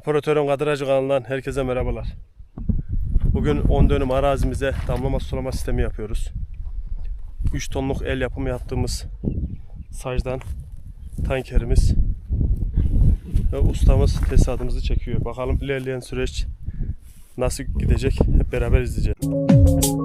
Operatörün Kadıracı kanalından herkese merhabalar. Bugün 10 dönüm arazimize damlama sulama sistemi yapıyoruz. 3 tonluk el yapımı yaptığımız sacdan tankerimiz ve ustamız tesisatımızı çekiyor. Bakalım ilerleyen süreç nasıl gidecek hep beraber izleyeceğiz.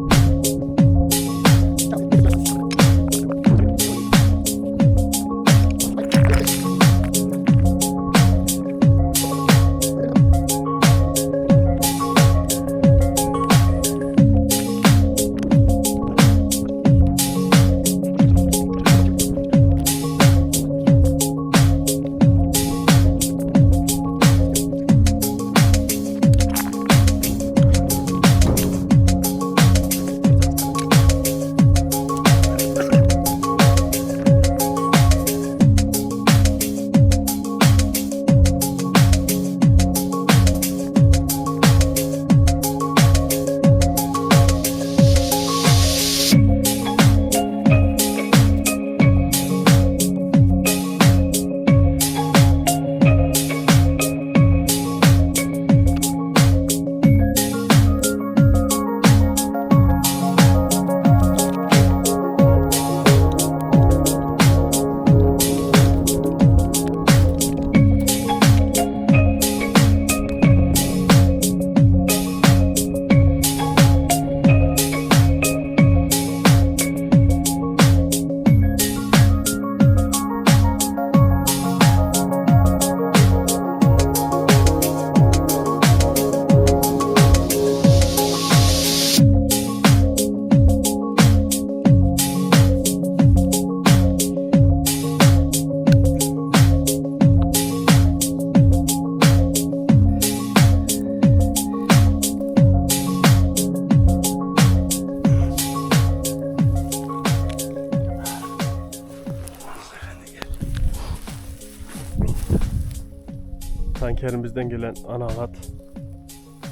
Tankerimizden gelen ana hat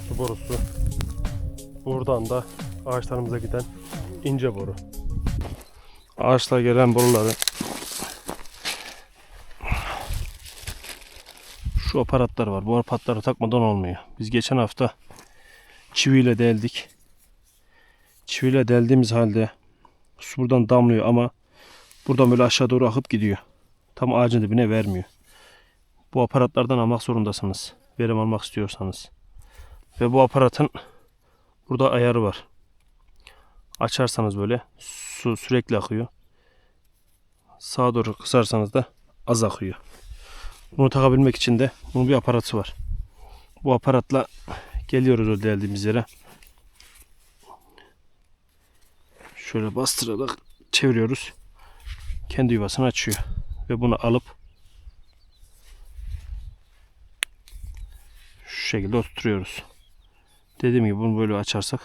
su borusu. Buradan da ağaçlarımıza giden ince boru. Ağaçla gelen boruları şu aparatlar var. Bu aparatları takmadan olmuyor. Biz geçen hafta çiviyle deldik. Çiviyle deldiğimiz halde su buradan damlıyor ama buradan böyle aşağı doğru akıp gidiyor. Tam ağacın dibine vermiyor. Bu aparatlardan almak zorundasınız. Verim almak istiyorsanız. Ve bu aparatın burada ayarı var. Açarsanız böyle su sürekli akıyor. Sağa doğru kısarsanız da az akıyor. Bunu takabilmek için de bunun bir aparatı var. Bu aparatla geliyoruz o deldiğimiz yere. Şöyle bastırarak çeviriyoruz. Kendi yuvasını açıyor. Ve bunu alıp şekilde oturtuyoruz. Dediğim gibi bunu böyle açarsak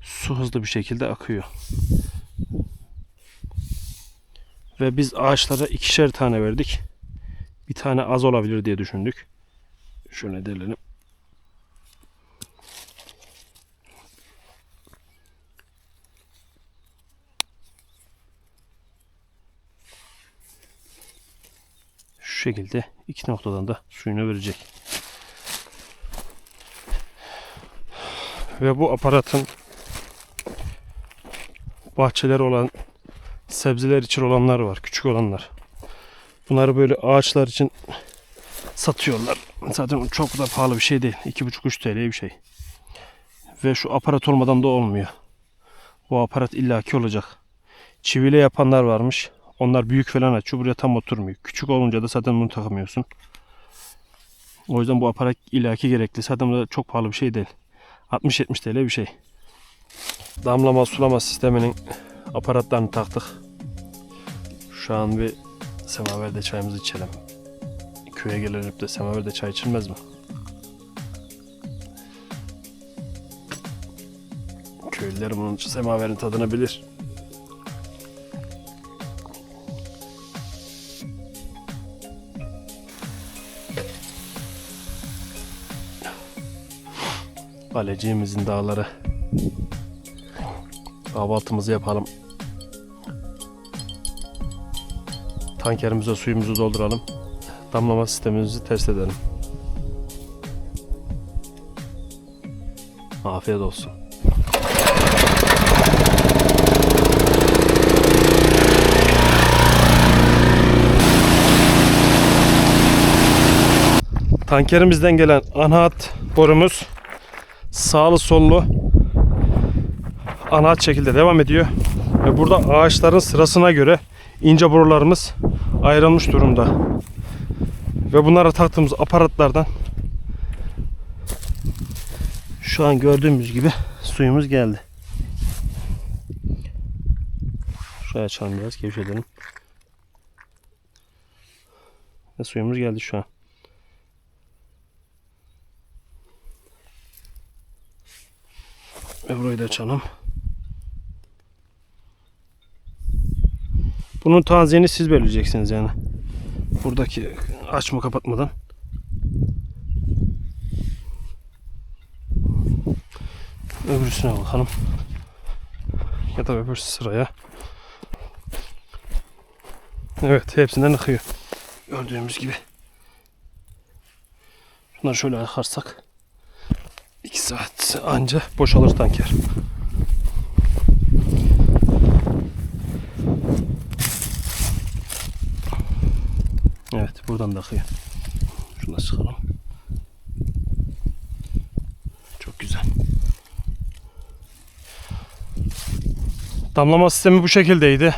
su hızlı bir şekilde akıyor. Ve biz ağaçlara ikişer tane verdik. Bir tane az olabilir diye düşündük. Şöyle delelim. Şu şekilde iki noktadan da suyunu verecek. Ve bu aparatın bahçeler olan sebzeler için olanlar var. Küçük olanlar. Bunları böyle ağaçlar için satıyorlar. Zaten çok da pahalı bir şey değil. 2,5-3 TL'ye bir şey. Ve şu aparat olmadan da olmuyor. Bu aparat illaki olacak. Çiviyle yapanlar varmış. Onlar büyük falan açıyor. Buraya tam oturmuyor. Küçük olunca da zaten bunu takamıyorsun. O yüzden bu aparat illaki gerekli. Zaten bu da çok pahalı bir şey değil. 60-70 TL bir şey. Damlama sulama sisteminin aparatlarını taktık. Şu an bir semaverde çayımızı içelim. Köye gelinip de semaverde çay içilmez mi? Köylüler bunun semaverin tadını bilir. Kaleciğimizin dağları. Kahvaltımızı yapalım. Tankerimize suyumuzu dolduralım. Damlama sistemimizi test edelim. Afiyet olsun. Tankerimizden gelen ana hat borumuz sağlı sollu ana şekilde devam ediyor. Ve burada ağaçların sırasına göre ince borularımız ayrılmış durumda. Ve bunlara taktığımız aparatlardan şu an gördüğümüz gibi suyumuz geldi. Şuraya açalım biraz gevşetelim. Ve suyumuz geldi şu an. Burayı da açalım. Bunun taziyeni siz belirleyeceksiniz yani. Buradaki açma kapatmadan. Öbürsüne bakalım. Ya da öbür sıraya. Evet hepsinden akıyor. Gördüğümüz gibi. Şunları şöyle akarsak 2 saat anca boşalır tanker. Evet buradan da akıyor. Şuna sıkalım. Çok güzel. Damlama sistemi bu şekildeydi.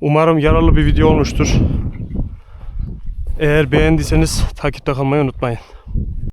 Umarım yararlı bir video olmuştur. Eğer beğendiyseniz takipte kalmayı unutmayın.